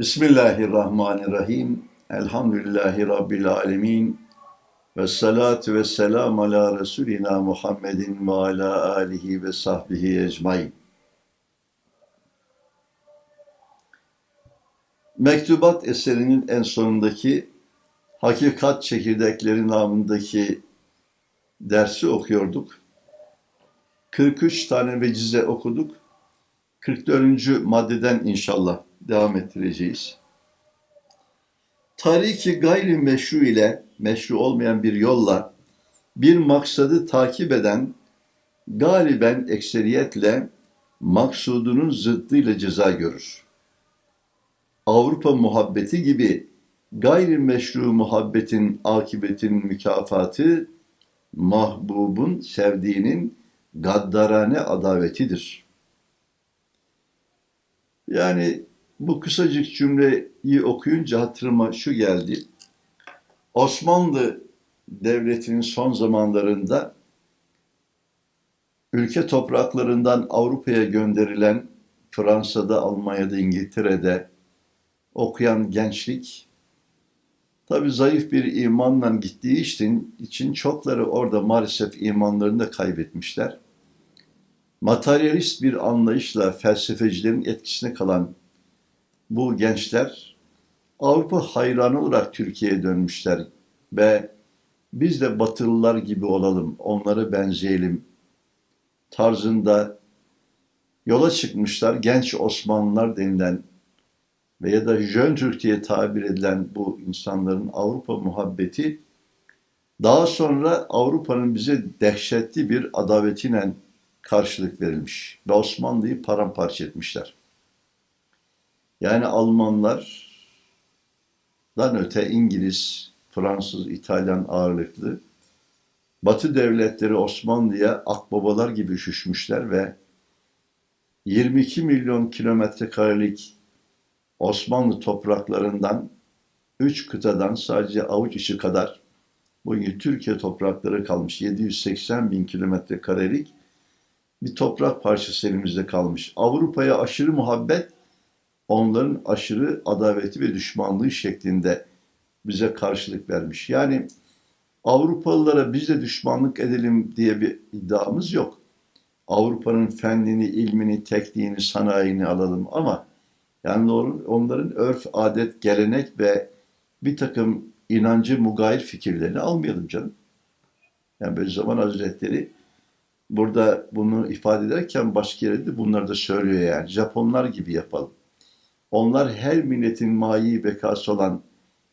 Bismillahirrahmanirrahim. Elhamdülillahi Rabbil alemin. Ve salatu ve selam ala Resulina Muhammedin ve ala alihi ve sahbihi ecmain. Mektubat eserinin en sonundaki Hakikat Çekirdekleri namındaki dersi okuyorduk. 43 tane vecize okuduk. 44. maddeden inşallah devam ettireceğiz. Tariki gayri meşru ile meşru olmayan bir yolla bir maksadı takip eden galiben ekseriyetle maksudunun zıddıyla ceza görür. Avrupa muhabbeti gibi gayri meşru muhabbetin akibetin mükafatı mahbubun sevdiğinin gaddarane adavetidir. Yani bu kısacık cümleyi okuyunca hatırıma şu geldi. Osmanlı Devleti'nin son zamanlarında ülke topraklarından Avrupa'ya gönderilen Fransa'da, Almanya'da, İngiltere'de okuyan gençlik tabi zayıf bir imanla gittiği için, için çokları orada maalesef imanlarını da kaybetmişler. Materyalist bir anlayışla felsefecilerin etkisine kalan bu gençler Avrupa hayranı olarak Türkiye'ye dönmüşler ve biz de Batılılar gibi olalım, onlara benzeyelim tarzında yola çıkmışlar. Genç Osmanlılar denilen veya da Jön Türk tabir edilen bu insanların Avrupa muhabbeti daha sonra Avrupa'nın bize dehşetli bir adavetiyle karşılık verilmiş ve Osmanlı'yı paramparça etmişler. Yani Almanlardan öte İngiliz, Fransız, İtalyan ağırlıklı Batı devletleri Osmanlı'ya akbabalar gibi üşüşmüşler ve 22 milyon kilometre karelik Osmanlı topraklarından 3 kıtadan sadece avuç içi kadar bugün Türkiye toprakları kalmış 780 bin kilometre karelik bir toprak parçası elimizde kalmış. Avrupa'ya aşırı muhabbet onların aşırı adaveti ve düşmanlığı şeklinde bize karşılık vermiş. Yani Avrupalılara biz de düşmanlık edelim diye bir iddiamız yok. Avrupa'nın fennini, ilmini, tekniğini, sanayini alalım ama yani onların örf, adet, gelenek ve bir takım inancı mugayir fikirlerini almayalım canım. Yani böyle zaman hazretleri burada bunu ifade ederken başka yerde de bunları da söylüyor yani. Japonlar gibi yapalım. Onlar her milletin mayi bekası olan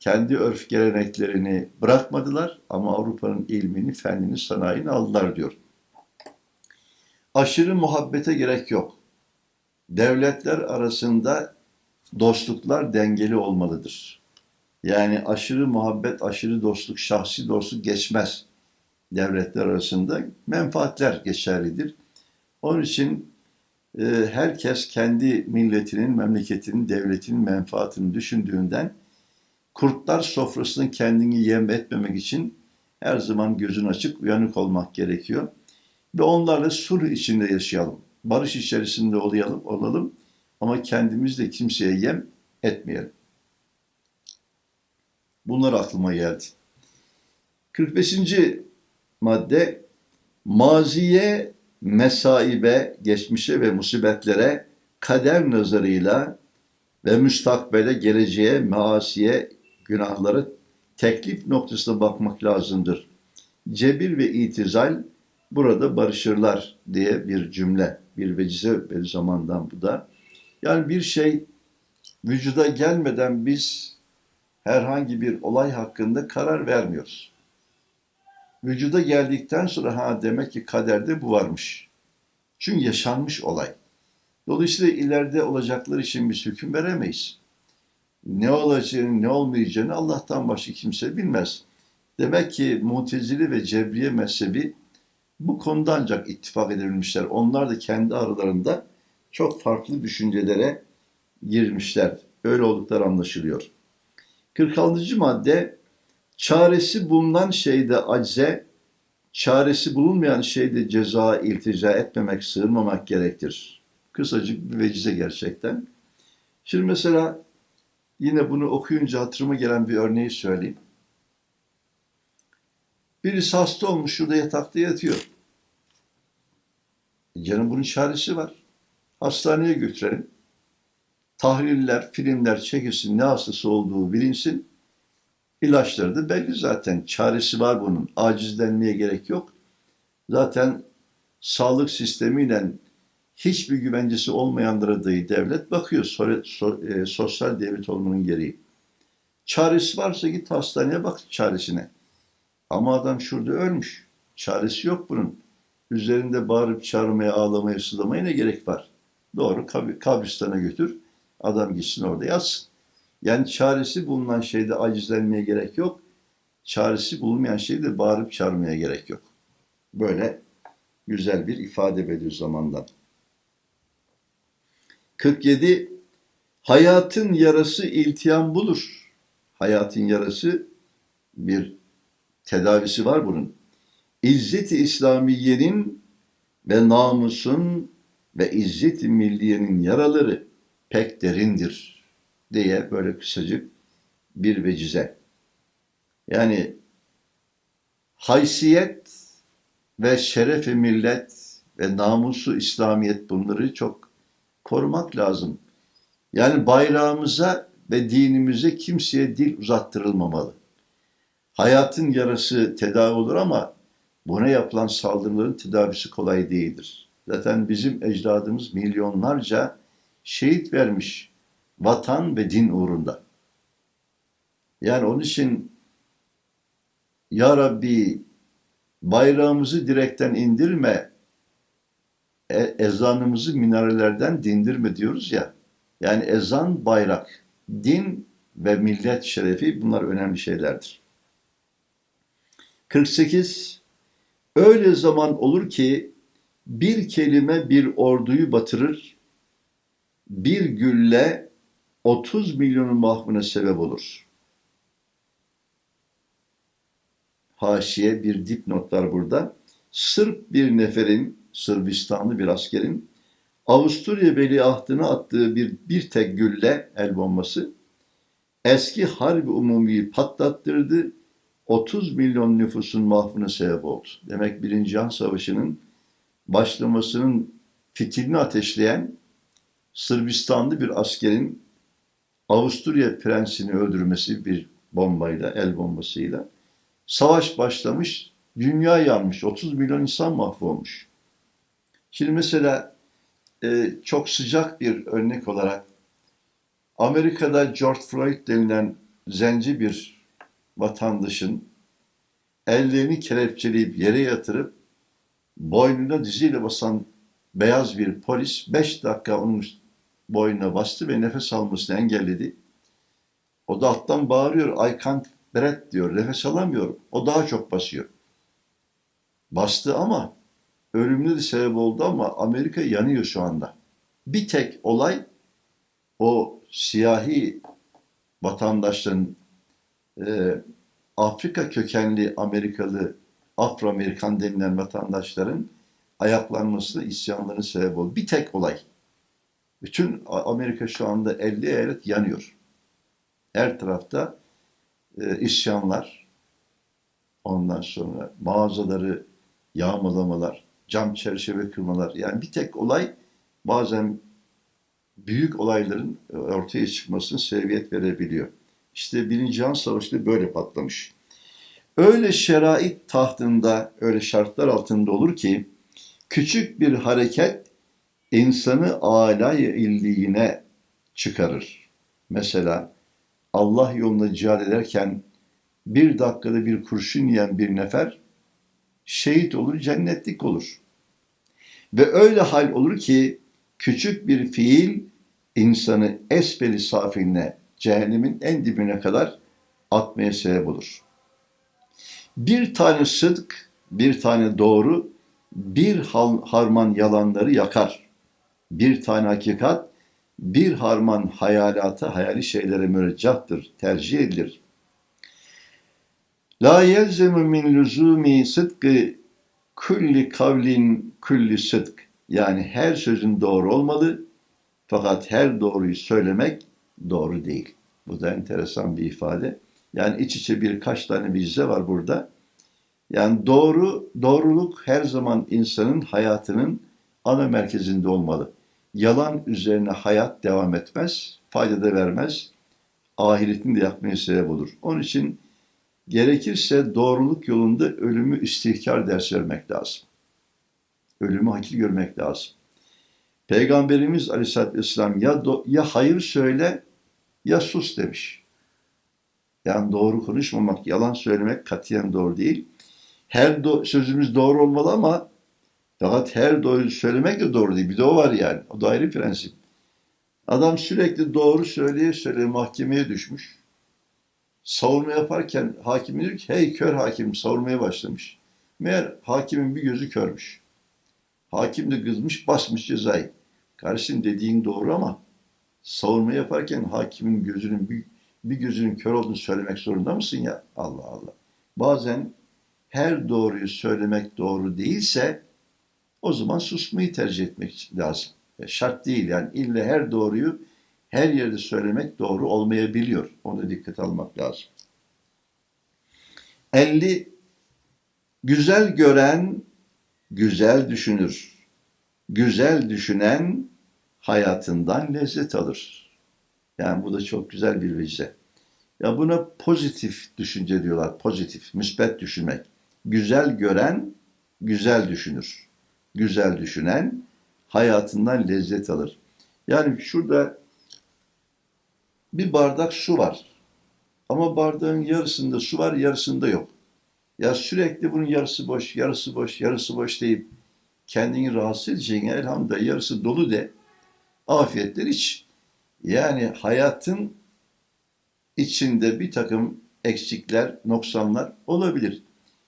kendi örf geleneklerini bırakmadılar ama Avrupa'nın ilmini, fennini, sanayini aldılar diyor. Aşırı muhabbete gerek yok. Devletler arasında dostluklar dengeli olmalıdır. Yani aşırı muhabbet, aşırı dostluk, şahsi dostluk geçmez. Devletler arasında menfaatler geçerlidir. Onun için herkes kendi milletinin, memleketinin, devletinin menfaatini düşündüğünden kurtlar sofrasını kendini yem etmemek için her zaman gözün açık, uyanık olmak gerekiyor. Ve onlarla sulh içinde yaşayalım. Barış içerisinde olayalım, olalım ama kendimiz de kimseye yem etmeyelim. Bunlar aklıma geldi. 45. madde maziye, mesaibe, geçmişe ve musibetlere kader nazarıyla ve müstakbele, geleceğe, maasiye, günahları teklif noktasına bakmak lazımdır. Cebir ve itizal burada barışırlar diye bir cümle, bir vecize bir zamandan bu da. Yani bir şey vücuda gelmeden biz herhangi bir olay hakkında karar vermiyoruz. Vücuda geldikten sonra ha demek ki kaderde bu varmış. Çünkü yaşanmış olay. Dolayısıyla ileride olacaklar için biz hüküm veremeyiz. Ne olacağını, ne olmayacağını Allah'tan başka kimse bilmez. Demek ki Mutezili ve Cebriye mezhebi bu konuda ancak ittifak edebilmişler. Onlar da kendi aralarında çok farklı düşüncelere girmişler. Öyle oldukları anlaşılıyor. 46. madde çaresi bulunan şeyde acze, çaresi bulunmayan şeyde ceza iltica etmemek, sığınmamak gerektir. Kısacık bir vecize gerçekten. Şimdi mesela Yine bunu okuyunca hatırıma gelen bir örneği söyleyeyim. Birisi hasta olmuş şurada yatakta yatıyor. E canım bunun çaresi var. Hastaneye götürelim. Tahliller, filmler çekilsin, ne hastası olduğu bilinsin. İlaçları da belli zaten. Çaresi var bunun. Acizlenmeye gerek yok. Zaten sağlık sistemiyle hiçbir güvencesi olmayanlara dahi devlet bakıyor. So, so, e, sosyal devlet olmanın gereği. Çaresi varsa git hastaneye bak çaresine. Ama adam şurada ölmüş. Çaresi yok bunun. Üzerinde bağırıp çağırmaya, ağlamaya, sızlamaya ne gerek var? Doğru kab kabristana götür. Adam gitsin orada yatsın. Yani çaresi bulunan şeyde acizlenmeye gerek yok. Çaresi bulunmayan şeyde bağırıp çağırmaya gerek yok. Böyle güzel bir ifade Bediüzzaman'dan. 47. Hayatın yarası iltiham bulur. Hayatın yarası bir tedavisi var bunun. İzzet-i İslamiye'nin ve namusun ve izzet-i milliyenin yaraları pek derindir diye böyle kısacık bir vecize. Yani haysiyet ve şerefi millet ve namusu İslamiyet bunları çok korumak lazım. Yani bayrağımıza ve dinimize kimseye dil uzattırılmamalı. Hayatın yarası tedavi olur ama buna yapılan saldırıların tedavisi kolay değildir. Zaten bizim ecdadımız milyonlarca şehit vermiş vatan ve din uğrunda. Yani onun için Ya Rabbi bayrağımızı direkten indirme, e, ezanımızı minarelerden dindirme diyoruz ya. Yani ezan, bayrak, din ve millet şerefi bunlar önemli şeylerdir. 48. Öyle zaman olur ki bir kelime bir orduyu batırır, bir gülle 30 milyonun mahvına sebep olur. Haşiye bir dipnot var burada. Sırp bir neferin, Sırbistanlı bir askerin Avusturya veliahtına attığı bir, bir tek gülle el bombası eski harbi umumiyi patlattırdı 30 milyon nüfusun mahvına sebep oldu. Demek Birinci Cihan Savaşı'nın başlamasının fitilini ateşleyen Sırbistanlı bir askerin Avusturya prensini öldürmesi bir bombayla, el bombasıyla. Savaş başlamış, dünya yanmış, 30 milyon insan mahvolmuş. Şimdi mesela e, çok sıcak bir örnek olarak Amerika'da George Floyd denilen zenci bir vatandaşın ellerini kelepçeleyip yere yatırıp boynuna diziyle basan beyaz bir polis 5 dakika onun boynuna bastı ve nefes almasını engelledi. O da alttan bağırıyor, I can't breath diyor, nefes alamıyorum. O daha çok basıyor. Bastı ama ölümüne de sebep oldu ama Amerika yanıyor şu anda. Bir tek olay o siyahi vatandaşların e, Afrika kökenli Amerikalı Afro-Amerikan denilen vatandaşların ayaklanmasına isyanların sebep oldu. Bir tek olay. Bütün Amerika şu anda 50 eyalet yanıyor. Her tarafta e, isyanlar, ondan sonra mağazaları yağmalamalar, cam çerçeve kırmalar. Yani bir tek olay bazen büyük olayların ortaya çıkmasını seviyet verebiliyor. İşte Birinci Cihan Savaşı böyle patlamış. Öyle şerait tahtında, öyle şartlar altında olur ki küçük bir hareket insanı âlâ illiğine çıkarır. Mesela Allah yolunda cihad ederken bir dakikada bir kurşun yiyen bir nefer şehit olur, cennetlik olur. Ve öyle hal olur ki küçük bir fiil insanı esfeli safiline, cehennemin en dibine kadar atmaya sebep olur. Bir tane sıdk, bir tane doğru, bir harman yalanları yakar. Bir tane hakikat, bir harman hayalata, hayali şeylere müreccahtır, tercih edilir. La yelzemu min lüzumi sıdkı kulli kavlin kulli sıdk. Yani her sözün doğru olmalı fakat her doğruyu söylemek doğru değil. Bu da enteresan bir ifade. Yani iç içe birkaç tane vecize var burada. Yani doğru, doğruluk her zaman insanın hayatının ana merkezinde olmalı. Yalan üzerine hayat devam etmez, fayda da vermez. Ahiretini de yakmaya sebep olur. Onun için gerekirse doğruluk yolunda ölümü istihkar ders vermek lazım. Ölümü hakir görmek lazım. Peygamberimiz Aleyhisselatü Vesselam ya, do- ya hayır söyle ya sus demiş. Yani doğru konuşmamak, yalan söylemek katiyen doğru değil. Her do- sözümüz doğru olmalı ama fakat her doğru söylemek de doğru değil. Bir de o var yani. O da ayrı prensip. Adam sürekli doğru söyleye söyleye mahkemeye düşmüş. Savunma yaparken hakim diyor ki hey kör hakim savunmaya başlamış. Meğer hakimin bir gözü körmüş. Hakim de kızmış basmış cezayı. Kardeşim dediğin doğru ama savunma yaparken hakimin gözünün bir, bir gözünün kör olduğunu söylemek zorunda mısın ya? Allah Allah. Bazen her doğruyu söylemek doğru değilse o zaman susmayı tercih etmek lazım. E, Şart değil yani ille her doğruyu her yerde söylemek doğru olmayabiliyor. Ona dikkat almak lazım. 50 güzel gören güzel düşünür. Güzel düşünen hayatından lezzet alır. Yani bu da çok güzel bir vecize. Ya buna pozitif düşünce diyorlar. Pozitif, müspet düşünmek. Güzel gören güzel düşünür. Güzel düşünen hayatından lezzet alır. Yani şurada bir bardak su var. Ama bardağın yarısında su var, yarısında yok. Ya sürekli bunun yarısı boş, yarısı boş, yarısı boş deyip kendini rahatsız edeceğine elhamdülillah yarısı dolu de afiyetler iç. Yani hayatın içinde bir takım eksikler, noksanlar olabilir.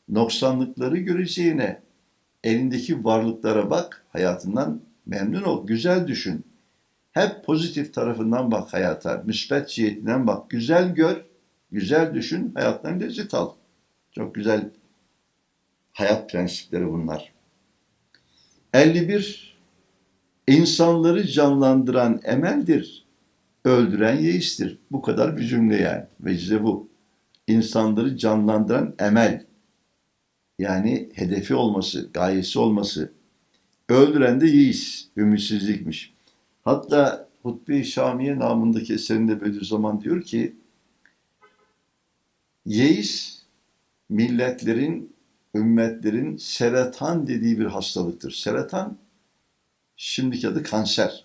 Noksanlıkları göreceğine elindeki varlıklara bak, hayatından memnun ol, güzel düşün. Hep pozitif tarafından bak hayata, müsbet cihetinden bak, güzel gör, güzel düşün, hayattan lezzet al. Çok güzel hayat prensipleri bunlar. 51. İnsanları canlandıran emeldir, öldüren yeistir. Bu kadar bir cümle yani. Vecize bu. İnsanları canlandıran emel. Yani hedefi olması, gayesi olması. Öldüren de yeis, ümitsizlikmiş. Hatta Hutbe-i Şamiye namındaki eserinde Bediüzzaman diyor ki, yeis milletlerin, ümmetlerin seratan dediği bir hastalıktır. Seratan, şimdiki adı kanser.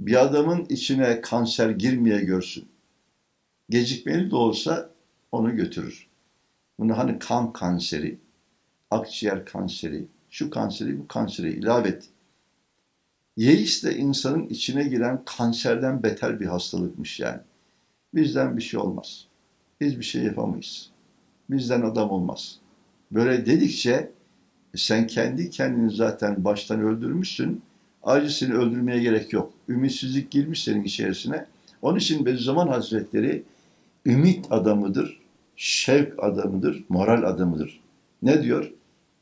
Bir adamın içine kanser girmeye görsün. Gecikmeli de olsa onu götürür. Bunu hani kan kanseri, akciğer kanseri, şu kanseri, bu kanseri ilave et. Yeis de insanın içine giren kanserden beter bir hastalıkmış yani. Bizden bir şey olmaz. Biz bir şey yapamayız. Bizden adam olmaz. Böyle dedikçe sen kendi kendini zaten baştan öldürmüşsün. Ayrıca seni öldürmeye gerek yok. Ümitsizlik girmiş senin içerisine. Onun için Bediüzzaman Hazretleri ümit adamıdır, şevk adamıdır, moral adamıdır. Ne diyor?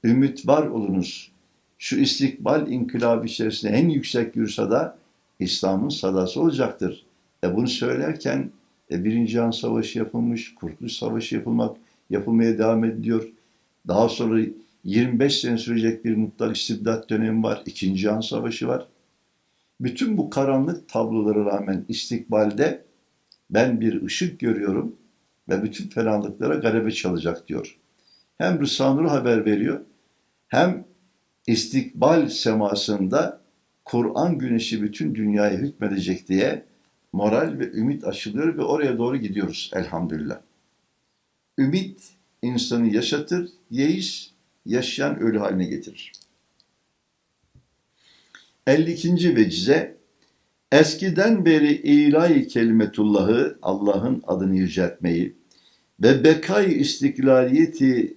Ümit var olunuz. Şu istikbal inkılabı içerisinde en yüksek gürsada İslam'ın sadası olacaktır. E bunu söylerken e, Birinci Cihan Savaşı yapılmış, Kurtuluş Savaşı yapılmak, yapılmaya devam ediliyor. Daha sonra 25 sene sürecek bir mutlak istibdat dönemi var. İkinci Cihan Savaşı var. Bütün bu karanlık tablolara rağmen istikbalde ben bir ışık görüyorum ve bütün fenalıklara galebe çalacak diyor. Hem Rısanur haber veriyor hem istikbal semasında Kur'an güneşi bütün dünyaya hükmedecek diye moral ve ümit aşılıyor ve oraya doğru gidiyoruz elhamdülillah. Ümit insanı yaşatır, yeis yaşayan ölü haline getirir. 52. vecize Eskiden beri ilahi kelimetullahı, Allah'ın adını yüceltmeyi ve bekay istiklaliyeti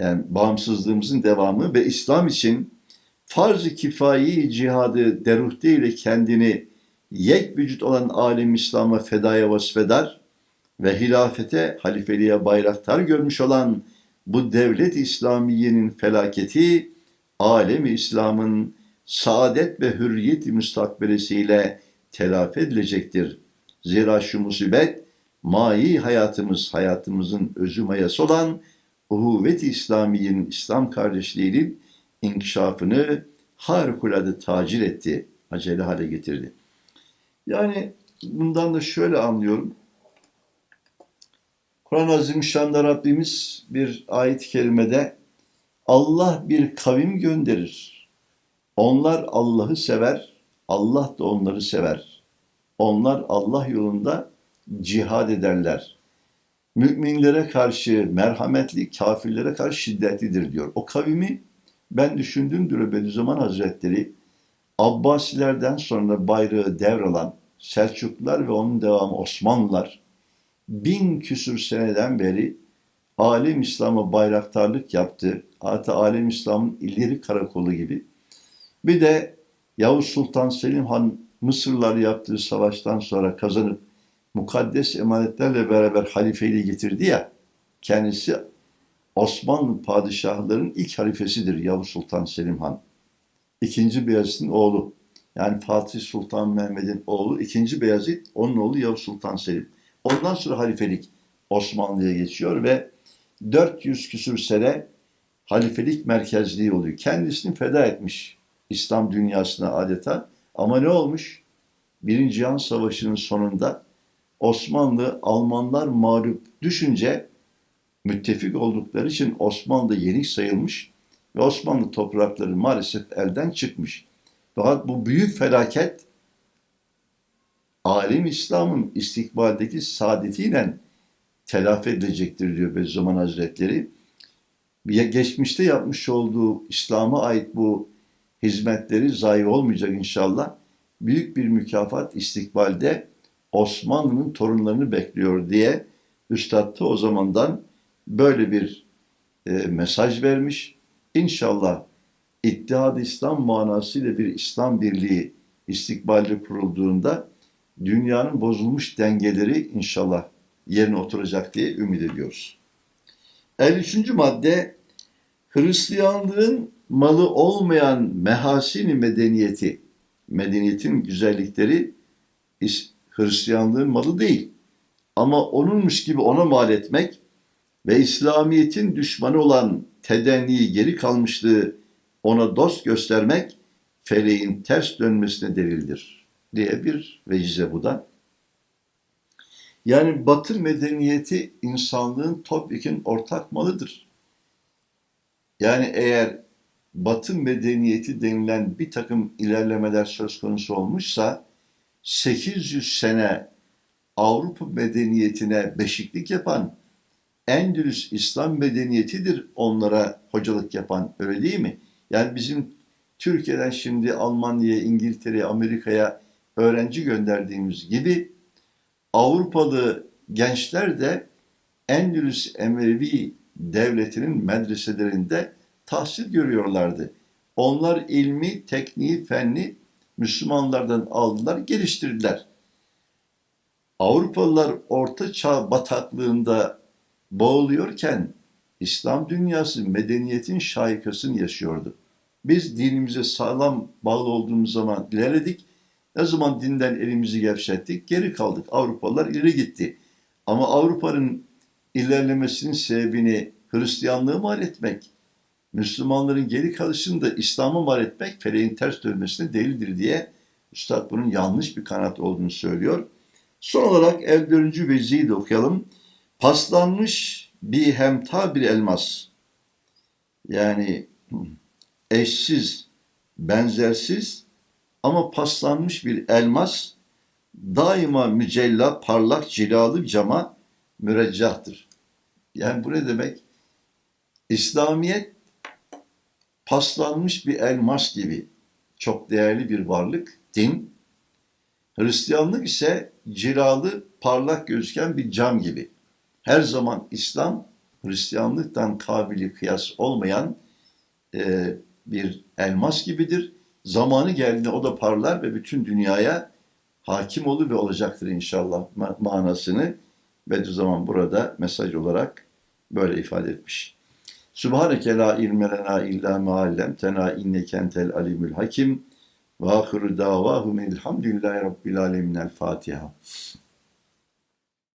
yani bağımsızlığımızın devamı ve İslam için farz-ı kifayi cihadı deruhte ile kendini yek vücut olan alem İslam'a fedaya vasfeder ve hilafete, halifeliğe bayraktar görmüş olan bu devlet İslamiye'nin felaketi, alemi İslam'ın saadet ve hürriyet müstakbelesiyle telafi edilecektir. Zira şu musibet mai hayatımız, hayatımızın özü mayası olan uhuvvet-i İslamiye'nin, İslam kardeşliğinin inkişafını harikulade tacir etti, acele hale getirdi. Yani bundan da şöyle anlıyorum. Kur'an-ı Azimüşşan'da Rabbimiz bir ayet-i kerimede Allah bir kavim gönderir. Onlar Allah'ı sever, Allah da onları sever. Onlar Allah yolunda cihad ederler. Müminlere karşı merhametli, kafirlere karşı şiddetlidir diyor. O kavimi ben düşündüğümdür Bediüzzaman Hazretleri Abbasilerden sonra bayrağı devralan Selçuklular ve onun devamı Osmanlılar bin küsür seneden beri alem İslam'a bayraktarlık yaptı. Hatta alem İslam'ın ileri karakolu gibi. Bir de Yavuz Sultan Selim Han Mısırlar yaptığı savaştan sonra kazanıp mukaddes emanetlerle beraber halifeliği getirdi ya, kendisi Osmanlı padişahlarının ilk halifesidir Yavuz Sultan Selim Han. İkinci Beyazıt'ın oğlu. Yani Fatih Sultan Mehmet'in oğlu. ikinci Beyazıt, onun oğlu Yavuz Sultan Selim. Ondan sonra halifelik Osmanlı'ya geçiyor ve 400 küsür sene halifelik merkezliği oluyor. Kendisini feda etmiş İslam dünyasına adeta. Ama ne olmuş? Birinci Cihan Savaşı'nın sonunda Osmanlı Almanlar mağlup düşünce müttefik oldukları için Osmanlı yenik sayılmış ve Osmanlı toprakları maalesef elden çıkmış. Fakat bu büyük felaket alim İslam'ın istikbaldeki saadetiyle telafi edilecektir diyor Bediüzzaman Hazretleri. Geçmişte yapmış olduğu İslam'a ait bu hizmetleri zayi olmayacak inşallah. Büyük bir mükafat istikbalde Osmanlı'nın torunlarını bekliyor diye Üstad da o zamandan böyle bir e, mesaj vermiş. İnşallah İttihad İslam manasıyla bir İslam birliği istikbalde kurulduğunda dünyanın bozulmuş dengeleri inşallah yerine oturacak diye ümit ediyoruz. 53. madde Hristiyanlığın malı olmayan mehasini medeniyeti, medeniyetin güzellikleri Hristiyanlığın malı değil. Ama onunmuş gibi ona mal etmek ve İslamiyet'in düşmanı olan tedenniyi geri kalmışlığı ona dost göstermek feleğin ters dönmesine delildir diye bir vecize bu da. Yani batı medeniyeti insanlığın topyekun ortak malıdır. Yani eğer batı medeniyeti denilen bir takım ilerlemeler söz konusu olmuşsa 800 sene Avrupa medeniyetine beşiklik yapan Endülüs İslam medeniyetidir onlara hocalık yapan öyle değil mi? Yani bizim Türkiye'den şimdi Almanya'ya, İngiltere'ye, Amerika'ya öğrenci gönderdiğimiz gibi Avrupalı gençler de Endülüs Emevi devletinin medreselerinde tahsil görüyorlardı. Onlar ilmi, tekniği, fenni Müslümanlardan aldılar, geliştirdiler. Avrupalılar Orta Çağ bataklığında boğuluyorken İslam dünyası medeniyetin şahikasını yaşıyordu. Biz dinimize sağlam bağlı olduğumuz zaman ilerledik. Ne zaman dinden elimizi gevşettik, geri kaldık. Avrupalılar ileri gitti. Ama Avrupa'nın ilerlemesinin sebebini Hristiyanlığı mal etmek, Müslümanların geri kalışını da İslam'a mal etmek feleğin ters dönmesine delildir diye Üstad bunun yanlış bir kanat olduğunu söylüyor. Son olarak el dönücü vecizeyi de okuyalım. Paslanmış bir hemta bir elmas. Yani eşsiz, benzersiz ama paslanmış bir elmas daima mücella, parlak, cilalı cama müreccahtır. Yani bu ne demek? İslamiyet paslanmış bir elmas gibi çok değerli bir varlık, din. Hristiyanlık ise cilalı, parlak gözüken bir cam gibi. Her zaman İslam, Hristiyanlıktan kabili kıyas olmayan e, bir elmas gibidir. Zamanı geldiğinde o da parlar ve bütün dünyaya hakim olur ve olacaktır inşallah manasını Bediüzzaman burada mesaj olarak böyle ifade etmiş. Subhaneke la ilme lena illa ma allamtena inneke entel alimul hakim. Ve ahiru davahum elhamdülillahi rabbil alemin. El Fatiha.